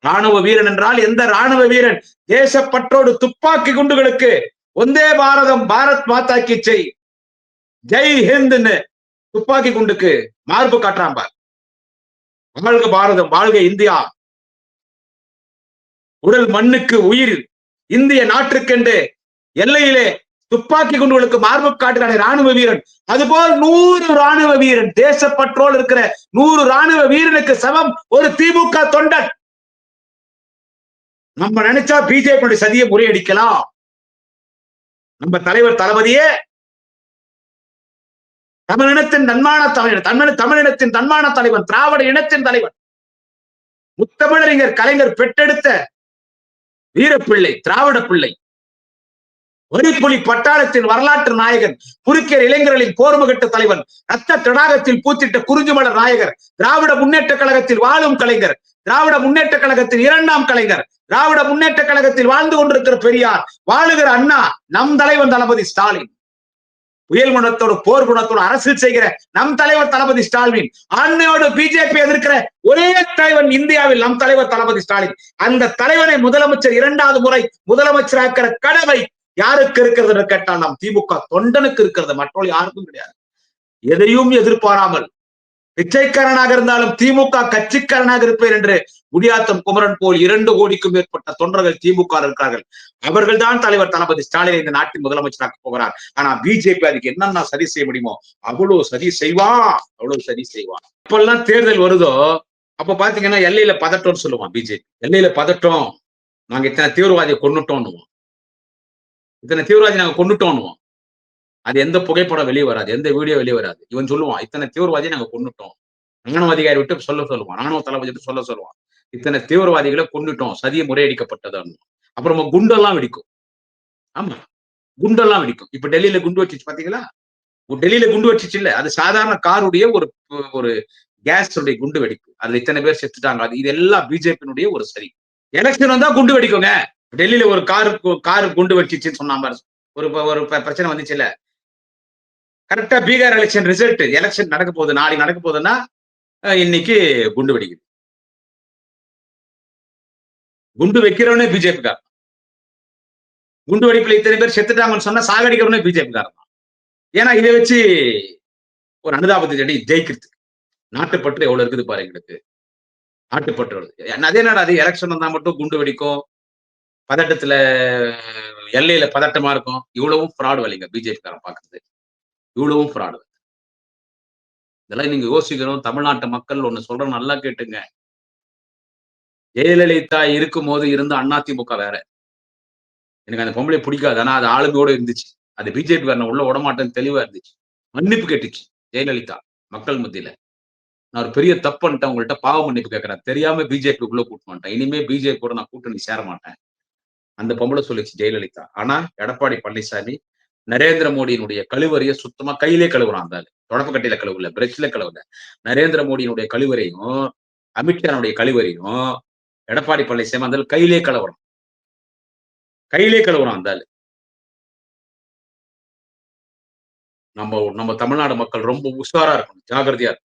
ராணுவ வீரன் என்றால் எந்த ராணுவ வீரன்? தேசப்பற்றோடு துப்பாக்கி குண்டுகளுக்கு ஒந்தே பாரதம் பாரத் மாதா கி ஜெய். ஜெய் ஹிந்த்னு. துப்பாக்கி குண்டுக்கு மார்பு காட்டுறான் பார். வாழ்க பாரதம் வாழ்க இந்தியா. உடல் மண்ணுக்கு உயிர். இந்திய நாட்டுக்கென்று எல்லையிலே துப்பாக்கி குண்டுகளுக்கு மார்பு காட்டுகிறான ராணுவ வீரன். அதுபோல் நூறு ராணுவ வீரன் தேசப்பற்றோல் இருக்கிற நூறு ராணுவ வீரனுக்கு சமம் ஒரு திமுக தொண்டன். நம்ம நினைச்சா பிஜேபி சதியை முறியடிக்கலாம். நம்ம தலைவர் தளபதியே தமிழினத்தின் தன்மான தலைவர் தமிழ் தமிழினத்தின் தன்மான தலைவன் திராவிட இனத்தின் தலைவன் முத்தமிழறிஞர் கலைஞர் பெற்றெடுத்த வீரப்பிள்ளை திராவிட பிள்ளை. வரிப்புலி பட்டாளத்தின் வரலாற்று நாயகன் குறுக்கியர் இளைஞர்களின் போர்முகட்ட தலைவன் ரத்த தடாகத்தில் பூத்திட்ட குறிஞ்சிமலர் நாயகர் திராவிட முன்னேற்ற கழகத்தில் வாழும் கலைஞர் திராவிட முன்னேற்ற கழகத்தின் இரண்டாம் கலைஞர் திராவிட முன்னேற்ற கழகத்தில் வாழ்ந்து கொண்டிருக்கிற பெரியார் வாழுகிற அண்ணா நம் தலைவன் தளபதி ஸ்டாலின். புயல் குணத்தோட போர் குணத்தோட அரசியல் செய்கிற நம் தலைவர் தளபதி ஸ்டாலின். அன்னையோடு பிஜேபி எதிர்க்கிற ஒரே தலைவன் இந்தியாவில் நம் தலைவர் தளபதி ஸ்டாலின். அந்த தலைவனை முதலமைச்சர் இரண்டாவது முறை முதலமைச்சராக்கிற கடமை யாருக்கு இருக்கிறது கேட்டால் நாம் திமுக தொண்டனுக்கு இருக்கிறது. மற்றவர்கள் யாருக்கும் கிடையாது. எதையும் எதிர்பாராமல் பிச்சைக்காரனாக இருந்தாலும் திமுக கட்சிக்காரனாக இருப்பேன் என்று குடியாத்தம் குமரன் போல் இரண்டு கோடிக்கும் மேற்பட்ட தொண்டர்கள் திமுக இருக்கிறார்கள். அவர்கள்தான் தலைவர் தளபதி ஸ்டாலினை இந்த நாட்டின் முதலமைச்சராக போகிறார். ஆனா பிஜேபி அதுக்கு என்னென்ன சரி செய்ய முடியுமோ அவ்வளவு சரி செய்வா. அவ்வளவு சரி செய்வா. இப்பெல்லாம் தேர்தல் வருதோ அப்ப பாத்தீங்கன்னா எல்லையில பதட்டம்னு சொல்லுவான் பிஜேபி. எல்லையில பதட்டம். நாங்க இத்தனை தீவிரவாதியை கொண்டுட்டோம்னுவோம் இத்தனை தீவிரவாதி நாங்க கொண்டுட்டோம்னுவோம் அது எந்த புகைப்படம் வெளியே வராது எந்த வீடியோ வெளியே வராது. இவன் சொல்லுவான் இத்தனை தீவிரவாதியை நாங்க கொண்டுட்டோம் ராணுவ அதிகாரி விட்டு சொல்ல சொல்லுவான் ராணுவ தளபதி விட்டு சொல்ல சொல்லுவான். இத்தனை தீவிரவாதிகளை கொண்டுட்டோம் சதிய முறையடிக்கப்பட்டது அப்புறமா குண்டெல்லாம் வெடிக்கும். ஆமா. குண்டெல்லாம் வெடிக்கும். இப்ப டெல்லியில குண்டு வச்சிச்சு பாத்தீங்களா? டெல்லியில குண்டு வச்சிச்சு இல்ல. அது சாதாரண காருடைய ஒரு ஒரு கேஸ் உடைய குண்டு வெடிக்கும் அதுல இத்தனை பேர் செத்துட்டாங்க. அது இதெல்லாம் பிஜேபியினுடைய ஒரு சரி. எலெக்ஷன் வந்தா குண்டு வெடிக்குங்க. டெல்லியில ஒரு காரு காரு குண்டு வெடிச்சிச்சுன்னு சொன்னாம ஒரு ஒரு பிரச்சனை வந்துச்சு இல்ல. கரெக்டா பீகார் எலெக்ஷன் ரிசல்ட் எலெக்ஷன் நடக்க போகுது. நாளைக்கு நடக்க போகுதுன்னா இன்னைக்கு குண்டு வெடிக்குது. குண்டு வைக்கிறவனே பிஜேபி கார் குண்டு வெடிப்புல இத்தனை பேர் செத்துட்டாங்கன்னு சொன்னா சாகடிக்கிறவனே பிஜேபி காரணம் ஏன்னா இதை வச்சு ஒரு அனுதாபத்தை செடி ஜெயிக்கிறதுக்கு. நாட்டுப்பற்று எவ்வளவு இருக்குது பாரு எங்களுக்கு. நாட்டுப்பற்று அதே நாடு அது? எலெக்ஷன் வந்தா மட்டும் குண்டு வெடிக்கும். பதட்டத்துல எல்லையில பதட்டமா இருக்கும். இவ்வளவும் ஃப்ராடு வலிங்க பிஜேபி காரன் பாக்குறது இவ்வளவும் ஃப்ராடு இதெல்லாம் நீங்க யோசிக்கணும். தமிழ்நாட்டு மக்கள் ஒண்ணு சொல்ற நல்லா கேட்டுங்க. ஜெயலலிதா இருக்கும் போது இருந்த அதிமுக வேற. எனக்கு அந்த பொம்பளை பிடிக்காது. ஆனா அது ஆளுமையோட இருந்துச்சு. அது பிஜேபி காரனை உள்ள விடமாட்டேன்னு தெளிவா இருந்துச்சு. மன்னிப்பு கேட்டுச்சு. ஜெயலலிதா மக்கள் மத்தியில. நான் ஒரு பெரிய தப்பு பண்ணிட்டேன். உங்கள்கிட்ட பாவ மன்னிப்பு கேட்கறேன். தெரியாம பிஜேபிக்குள்ள கூட்ட மாட்டேன் இனிமே பிஜேபி கூட நான் கூட்டணி சேர மாட்டேன். அந்த பொம்பளை சொல்லிச்சு ஜெயலலிதா. ஆனா எடப்பாடி பழனிசாமி நரேந்திர மோடியினுடைய கழுவறைய சுத்தமா கையிலே கழுவுறான் அந்த தொடப்பு கட்டையில கழுவுல பிரஷ்ல கழுவுல. நரேந்திர மோடியினுடைய கழிவறையும் அமித்ஷானுடைய கழிவறையும் எடப்பாடி பழனிசாமி அந்த கையிலே கழுவுறான். கையிலே கழுவுறான் அந்த நம்ம நம்ம தமிழ்நாடு மக்கள் ரொம்ப உஷாரா இருக்கணும் ஜாகிரதையா இருக்கும்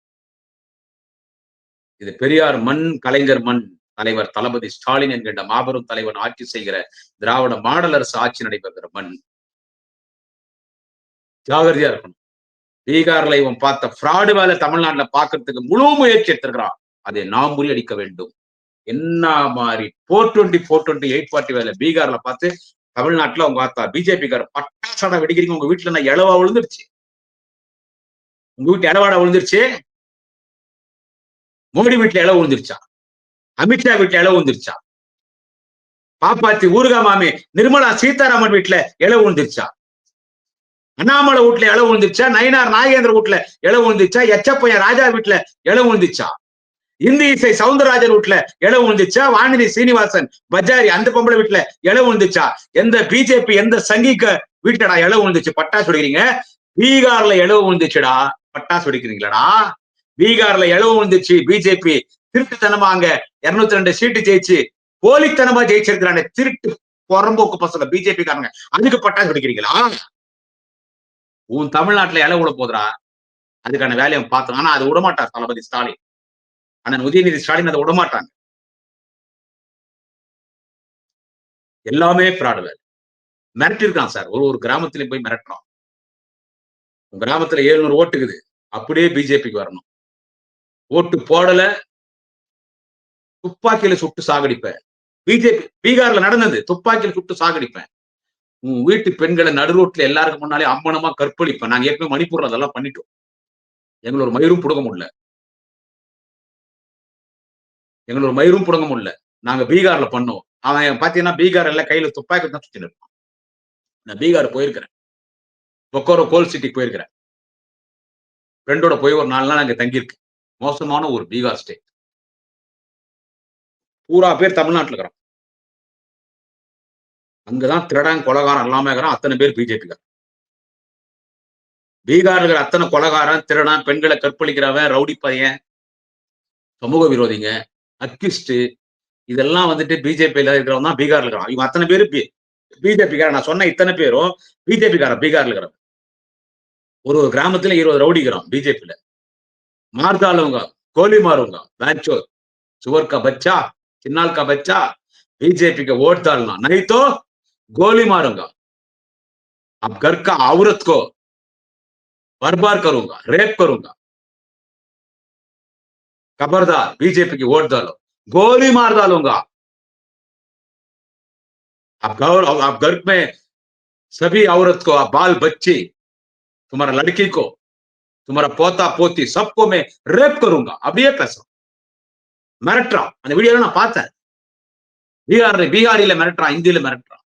இது பெரியார் மண் கலைஞர் மண் தலைவர் தளபதி ஸ்டாலின் என்கின்ற மாபெரும் தலைவன் ஆட்சி செய்கிற திராவிட மாடல் அரசு ஆட்சி நடைபெறுகிற மண். ஜாகிரதையா இருக்கணும். பீகார்ல இவன் பார்த்த ஃப்ராடு வேலை தமிழ்நாட்டுல பாக்குறதுக்கு முழு முயற்சி எடுத்திருக்கிறான். அதை நாம் முறியடிக்க வேண்டும். என்ன மாதிரி four twenty four twenty eight forty வேலை. பீகார்ல பார்த்து தமிழ்நாட்டுல அவங்க பார்த்தா பிஜேபி கார பட்டாசாட வெடிக்கிறீங்க. உங்க வீட்டுல நான் இளவா விழுந்துருச்சு? உங்க வீட்டு இளவாடா விழுந்துருச்சு? மோடி வீட்டுல இளவு விழுந்துருச்சா? அமித்ஷா வீட்டுல இளவு விழுந்துருச்சா? பாப்பாத்தி ஊருகா மாமி நிர்மலா சீதாராமன் வீட்டுல இளவு விழுந்துருச்சா? அண்ணாமலை வீட்டுல இளவு விழுந்துருச்சா? நயினார் நாகேந்திர வீட்டுல இளவு விழுந்துச்சா எச்சப்பையன் ராஜா வீட்டுல இளவு விழுந்துச்சா இந்தி இசை சவுந்தரராஜன் வீட்டுல இளவு விழுந்துச்சா வானதி சீனிவாசன் பஜாரி அந்த பொம்பளை வீட்டுல இளவு விழுந்துச்சா எந்த பிஜேபி எந்த சங்கிக்க வீட்டுலடா இளவு விழுந்துச்சு பட்டாசு வெடிக்கிறீங்க பீகார்ல இளவு விழுந்துச்சுடா பட்டாசு வெடிக்கிறீங்களாடா பீகார்ல இளவு விழுந்துச்சு பிஜேபி திருட்டுத்தனமா அங்க இருநூத்தி ரெண்டு சீட்டு ஜெயிச்சு போலித்தனமா ஜெயிச்சிருக்கிறாங்க திருட்டு புறம்போக்கு பசங்க பிஜேபி காரங்க. அதுக்கு பட்டாசு வெடிக்கிறீங்களா உன் தமிழ்நாட்டுல இலை விட போதுரா அதுக்கான வேலையை பார்த்தோம் ஆனா அது விடமாட்டார் தளபதி ஸ்டாலின். ஆனா உதயநிதி ஸ்டாலின் அதை விடமாட்டாங்க. எல்லாமே ஃப்ராடு வேலை மிரட்டிருக்கான் சார். ஒரு ஒரு கிராமத்திலையும் போய் மிரட்டுறான். கிராமத்துல ஏழுநூறு ஓட்டுக்குது அப்படியே பிஜேபிக்கு வரணும். ஓட்டு போடல. துப்பாக்கியில சுட்டு சாகடிப்பேன். பிஜேபி பீகார்ல நடந்தது. துப்பாக்கியில சுட்டு சாகடிப்பேன். உன் வீட்டு பெண்களை நடு ரோட்ல எல்லாருக்கும் முன்னாலே அம்மனமா கற்பழிப்பேன். நாங்க ஏற்கனவே மணிப்பூர்ல அதெல்லாம் பண்ணிட்டோம். எங்களோட மயிரும் புடுங்க முடியல. எங்களோட மயிரும் புடங்க முடியல. நாங்க பீகார்ல பண்ணோம். அவன் பாத்தீங்கன்னா பீகார் எல்லாம் கையில துப்பாக்கி தான் சுத்தி இருப்பான். நான் பீகார் போயிருக்கிறேன். பொக்கோரோ கோல் சிட்டிக்கு போயிருக்கிறேன். ஃப்ரெண்டோட போய் ஒரு நாலு நாள் அங்க தங்கியிருக்கு. மோசமான ஒரு பீகார் ஸ்டேட். பூரா பேர் தமிழ்நாட்டில் இருக்கிறோம் அங்கதான் திருடன் கொலகாரம் எல்லாமே இருக்கிறான் அத்தனை பேர் பிஜேபி பீகார் இருக்கிற அத்தனை கொலகாரன் திருடன் பெண்களை கற்பழிக்கிறவன் ரவுடி பையன் சமூக விரோதிங்க அக்யூஸ்ட் இதெல்லாம் வந்துட்டு பிஜேபியில இருக்கிறவங்க தான் பீகார்ல இருக்கிறான் இவங்க அத்தனை பேரு பிஜேபி காரன் நான் சொன்ன இத்தனை பேரும் பிஜேபி காரன் பீகார்ல இருக்கிறவன் ஒரு ஒரு கிராமத்துல இருபது ரவுடிக்கிறோம் பிஜேபியில मार डालूंगा गोली मारूंगा बैचो सुअर का बच्चा चिन्नाल का बच्चा बीजेपी के वोट डालना नहीं तो गोली मारूंगा अब घर का औरत को बर्बाद करूंगा रेप करूंगा खबरदार बीजेपी की वोट डालो गोली मार डालूंगा अब घर अब घर में सभी औरत को अब बाल बच्ची तुम्हारा लड़की को तुम्हारा पोता पोती सबको मैं रेप करूंगा அப்படியே பேசுறோம் மிரட்டுறான் அந்த வீடியோ நான் பார்த்தேன் பீகார்ல பீகாரில மிரட்டுறான் இந்தியில மிரட்டுறான்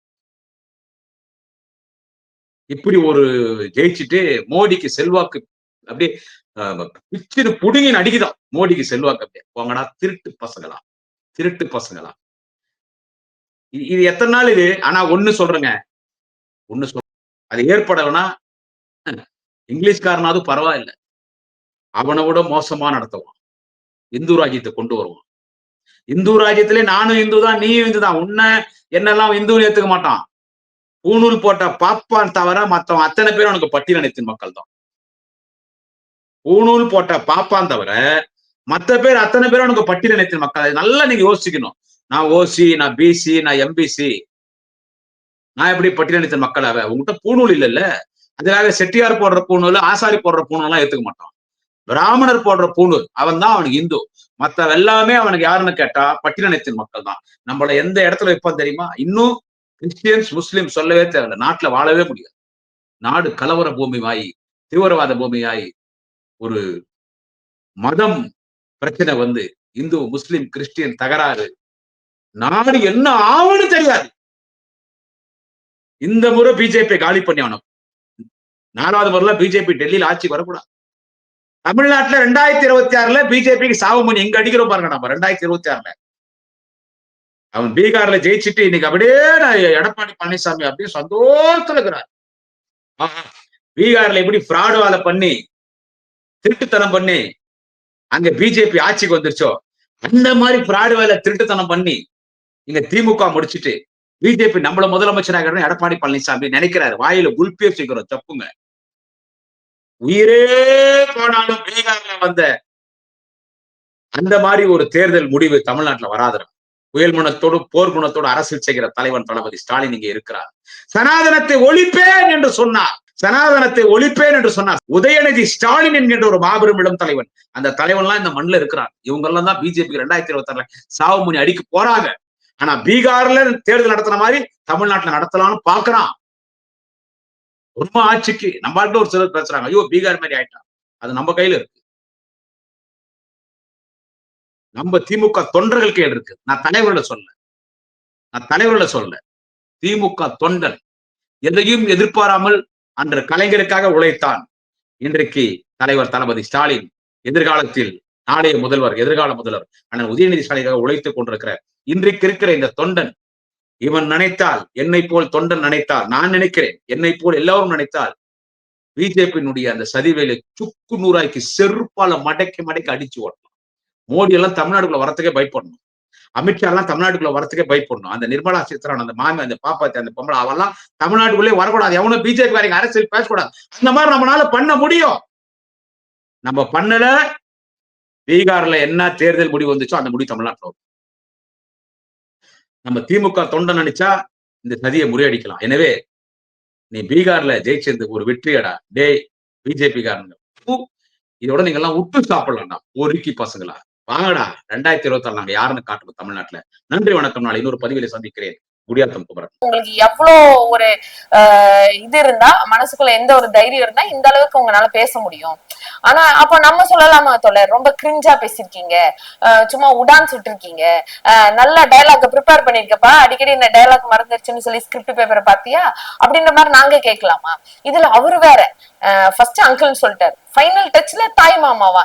இப்படி ஒரு ஜெயிச்சுட்டு மோடிக்கு செல்வாக்கு அப்படியே அஹ், பிச்சுன்னு புடுங்கி நடிக்குதான் மோடிக்கு செல்வாக்கு அப்படியே. போங்கடா திருட்டு பசங்களா? திருட்டு பசங்களா? இது எத்தனை நாள் இது? ஆனா ஒண்ணு சொல்றேங்க. ஒண்ணு சொல் அது ஏற்படலைன்னா இங்கிலீஷ்காரனாவது பரவாயில்ல. அவனை விட மோசமா நடத்துவான். இந்து ராஜ்யத்தை கொண்டு வருவான். இந்து ராஜ்யத்திலே நானும் இந்து தான் நீயும் இந்து தான். உன்னை என்னெல்லாம் இந்துன்னு ஏத்துக்க மாட்டான். பூணூல் போட்ட பாப்பான் தவிர மத்தவன் அத்தனை பேரும் உனக்கு பட்டியலத்தின் மக்கள் தான் பூணூல் போட்ட பாப்பான் தவிர மத்த பேர் அத்தனை பேரும் உனக்கு பட்டியலத்தின் மக்கள். அது நல்லா நீங்க யோசிக்கணும். நான் ஓசி நான் பிசி நான் எம்பிசி நான் எப்படி பட்டியலத்தின் மக்கள் அவ உங்ககிட்ட பூணூல் இல்லைல்ல. அதுக்காக செட்டியார் போடுற பூநூல் ஆசாரி போடுற பூணூல் எல்லாம் ஏத்துக்க மாட்டான். பிராமணர் போடுற பூணூல் அவன் தான் அவனுக்கு இந்து. மற்ற எல்லாமே அவனுக்கு யாருன்னு கேட்டா பட்டியலத்தின் மக்கள் தான். நம்மள எந்த இடத்துல வைப்பான் தெரியுமா? இன்னும் கிறிஸ்டியன்ஸ் முஸ்லீம் சொல்லவே தேவையில்லை. நாட்டுல வாழவே முடியாது. நாடு கலவர பூமியாயி தீவிரவாத பூமியாயி ஒரு மதம் பிரச்சனை வந்து இந்து முஸ்லிம் கிறிஸ்டியன் தகராறு. நாடு என்ன ஆகும்னு தெரியாது. இந்த முறை பிஜேபி காலி பண்ணி அவனும் நாலாவது முறையில பிஜேபி டெல்லியில் ஆட்சிக்கு வரக்கூடாது. தமிழ்நாட்டுல ரெண்டாயிரத்தி இருபத்தி ஆறுல பிஜேபிக்கு சாவமணி எங்க அடிக்கிறோம் பாருங்க நம்ம ரெண்டாயிரத்தி இருபத்தி ஆறுல. அவன் பீகார்ல ஜெயிச்சுட்டு இன்னைக்கு அப்படியே நான் எடப்பாடி பழனிசாமி அப்படியே சந்தோஷத்துல இருக்கிறார். பீகார்ல எப்படி ஃப்ராடு வேலை பண்ணி திருட்டுத்தனம் பண்ணி அங்க பிஜேபி ஆட்சிக்கு வந்துருச்சோ அந்த மாதிரி பிராடு வேலை திருட்டுத்தனம் பண்ணி இங்க திமுக முடிச்சிட்டு பிஜேபி நம்மள முதலமைச்சராக எடப்பாடி பழனிசாமி நினைக்கிறாரு. வாயில குல்பியே சீக்கிரம் தப்புங்க. உயிரே போனாலும் பீகார்ல வந்த அந்த மாதிரி ஒரு தேர்தல் முடிவு தமிழ்நாட்டுல வராதரும் புயல் குணத்தோடு போர் குணத்தோடு அரசியல் செய்கிற தலைவன் தளபதி ஸ்டாலின் இங்கே இருக்கிறார். சனாதனத்தை ஒழிப்பேன் என்று சொன்னார். சனாதனத்தை ஒழிப்பேன் என்று சொன்னார். உதயநிதி ஸ்டாலின் என்கின்ற ஒரு மாபெரும் இளம் தலைவன். அந்த தலைவன்லாம் இந்த மண்ணில் இருக்கிறான் இவங்க எல்லாம் தான் பிஜேபி ரெண்டாயிரத்தி இருபத்தி ஆறுல சாவுமணி அடிக்க போறாங்க. ஆனா பீகார்ல தேர்தல் நடத்துன மாதிரி தமிழ்நாட்டுல நடத்தலாம்னு பாக்குறான் உண்மை ஆட்சிக்கு நம்ம ஒரு சிலர் பேசுறாங்க. ஐயோ பீகார் மாதிரி ஆயிட்டான் அது நம்ம கையில இருக்கு. நம்ம திமுக தொண்டர்கள் கையில் இருக்கு. நான் தலைவர்களை சொல்ல நான் தலைவர்களை சொல்ல திமுக தொண்டன் எதையும் எதிர்பாராமல் அன்று கலைஞருக்காக உழைத்தான். இன்றைக்கு தலைவர் தளபதி ஸ்டாலின் எதிர்காலத்தில் நாளைய முதல்வர் எதிர்கால முதல்வர் அண்ணன் உதயநிதி ஸ்டாலினுக்காக உழைத்துக் கொண்டிருக்கிற இன்றைக்கு இருக்கிற இந்த தொண்டன் இவன் நினைத்தால் என்னை போல் தொண்டன் நினைத்தால் நான் நினைக்கிறேன் என்னை போல் எல்லாரும் நினைத்தால் பிஜேபியினுடைய அந்த சதிவேலை சுக்கு நூறாய்க்கு செருப்பால மடக்கி மடக்கி அடிச்சு ஓட்டலாம். மோடி எல்லாம் தமிழ்நாடுக்குள்ள வரத்துக்கே பயப்படணும். அமித்ஷாலாம் தமிழ்நாட்டுக்குள்ள வரத்துக்கே பயப்படணும். அந்த நிர்மலா சீதாராமன் அந்த மாமி அந்த பாப்பாத்தி அந்த பொம்பளை அவெல்லாம் தமிழ்நாட்டுக்குள்ளே வரக்கூடாது. எவனும் பிஜேபி காரங்க அரசியல் பேசக்கூடாது. அந்த மாதிரி நம்மளால பண்ண முடியும். நம்ம பண்ணல பீகார்ல என்ன தேர்தல் முடிவு வந்துச்சோ அந்த முடிவு தமிழ்நாட்டில் வரும். நம்ம திமுக தொண்டை நினைச்சா இந்த சதியை முறியடிக்கலாம். எனவே நீ பீகார்ல ஜெயிச்சது ஒரு வெற்றியடா. டேய் பிஜேபி காரங்க இதோட நீங்க எல்லாம் விட்டு சாப்பிடலாம்டா. ஒரு பசங்களா. வாங்கடா. ரெண்டாயிரத்தி இருபத்தி ஆறு நாங்க யாருன்னு காட்டுவோம் தமிழ்நாட்டுல. நன்றி வணக்கம். நாளை இன்னொரு பதிவில சந்திக்கிறேன். குடியாத்தம் குமரன். உங்களுக்கு எவ்வளவு ஒரு ஆஹ் இது இருந்தா மனசுக்குள்ள எந்த ஒரு தைரியம் இருந்தா இந்த அளவுக்கு உங்களால பேச முடியும். ஆனா அப்ப நம்ம சொல்லலாமா தொடர் ரொம்ப கிரிஞ்சா பேசிருக்கீங்க. சும்மா உடான் சுட்டிருக்கீங்க நல்ல டயலாக் ப்ரிப்பேர் பண்ணிருக்கப்பா. அடிக்கடி இந்த டயலாக் மறந்துருச்சுன்னு சொல்லி ஸ்கிரிப்ட் பேப்பரை பாத்தியா அப்படின்ற மாதிரி நாங்க கேட்கலாமா? இதுல அவரு வேற. ஃபர்ஸ்ட் அங்கிள்னு சொல்லிட்டாரு. ஃபைனல் டச்ல தாய் மாமாவா?